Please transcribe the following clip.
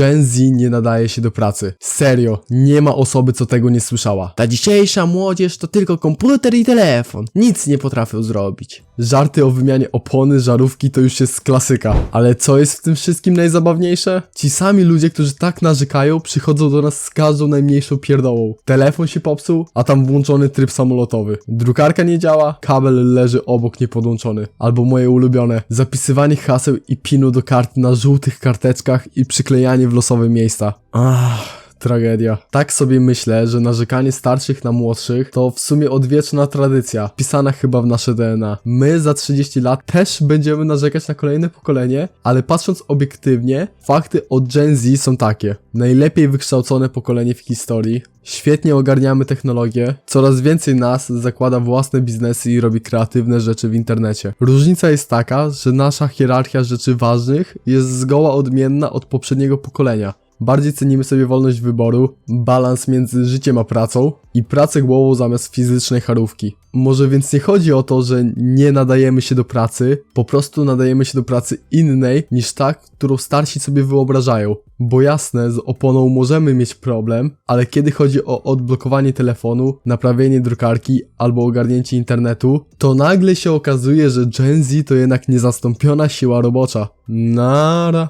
Gen Z nie nadaje się do pracy. Serio, nie ma osoby, co tego nie słyszała. Ta dzisiejsza młodzież to tylko komputer i telefon. Nic nie potrafią zrobić. Żarty o wymianie opony, żarówki to już jest klasyka. Ale co jest w tym wszystkim najzabawniejsze? Ci sami ludzie, którzy tak narzekają, przychodzą do nas z każdą najmniejszą pierdołą. Telefon się popsuł, a tam włączony tryb samolotowy. Drukarka nie działa, kabel leży obok niepodłączony. Albo moje ulubione, zapisywanie haseł i pinu do kart na żółtych karteczkach i przyklejanie w losowe miejsca. Ach. Tragedia. Tak sobie myślę, że narzekanie starszych na młodszych to w sumie odwieczna tradycja, pisana chyba w nasze DNA. My za 30 lat też będziemy narzekać na kolejne pokolenie, ale patrząc obiektywnie, fakty o Gen Z są takie. Najlepiej wykształcone pokolenie w historii, świetnie ogarniamy technologię, coraz więcej nas zakłada własne biznesy i robi kreatywne rzeczy w internecie. Różnica jest taka, że nasza hierarchia rzeczy ważnych jest zgoła odmienna od poprzedniego pokolenia. Bardziej cenimy sobie wolność wyboru, balans między życiem a pracą i pracę głową zamiast fizycznej charówki. Może więc nie chodzi o to, że nie nadajemy się do pracy, po prostu nadajemy się do pracy innej niż ta, którą starsi sobie wyobrażają. Bo jasne, z oponą możemy mieć problem, ale kiedy chodzi o odblokowanie telefonu, naprawienie drukarki albo ogarnięcie internetu, to nagle się okazuje, że Gen Z to jednak niezastąpiona siła robocza. Nara.